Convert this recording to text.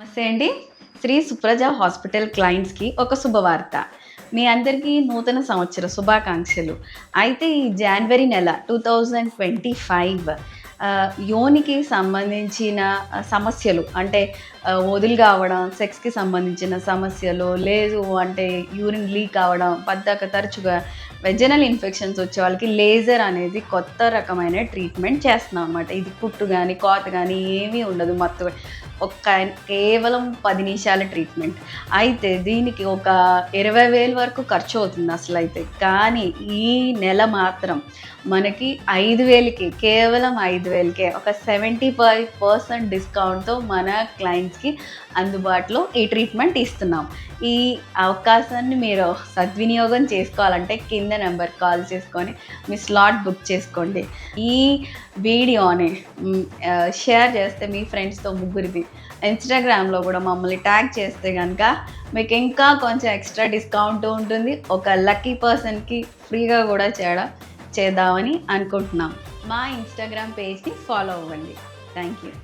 నమస్తే అండి. శ్రీ సుప్రజ హాస్పిటల్ క్లయింట్స్కి ఒక శుభవార్త. మీ అందరికీ నూతన సంవత్సర శుభాకాంక్షలు. అయితే ఈ జనవరి నెల టూ థౌజండ్ ట్వంటీ ఫైవ్ యోనికి సంబంధించిన సమస్యలు అంటే వదులు కావడం సెక్స్కి సంబంధించిన సమస్యలు లేదు అంటే యూరిన్ లీక్ అవ్వడం పద్దాక తరచుగా వెజనల్ ఇన్ఫెక్షన్స్ వచ్చే వాళ్ళకి లేజర్ అనేది కొత్త రకమైన ట్రీట్మెంట్ చేస్తున్నాం అనమాట ఇది పుట్టు కానీ కోత కానీ ఏమీ ఉండదు మొత్తం. ఒక్క కేవలం పది నిమిషాల ట్రీట్మెంట్ అయితే దీనికి ఒక ఇరవై వేల వరకు ఖర్చు అవుతుంది అసలు అయితే కానీ ఈ నెల మాత్రం మనకి ఐదు వేలకి కేవలం ఐదు వేలకే ఒక సెవెంటీ ఫైవ్ పర్సెంట్ డిస్కౌంట్తో మన క్లయింట్స్కి అందుబాటులో ఈ ట్రీట్మెంట్ ఇస్తున్నాం. ఈ అవకాశాన్ని మీరు సద్వినియోగం చేసుకోవాలంటే కింద నెంబర్ కాల్ చేసుకొని మీ స్లాట్ బుక్ చేసుకోండి. ఈ వీడియోని షేర్ చేస్తే మీ ఫ్రెండ్స్తో ముగ్గురిది ఇన్స్టాగ్రామ్లో కూడా మమ్మల్ని ట్యాగ్ చేస్తే కనుక మీకు ఇంకా కొంచెం ఎక్స్ట్రా డిస్కౌంట్ ఉంటుంది. ఒక లక్కీ పర్సన్కి ఫ్రీగా కూడా చేయడం చేద్దామని అనుకుంటున్నాం. మా ఇన్స్టాగ్రామ్ పేజ్ని ఫాలో అవ్వండి. Thank you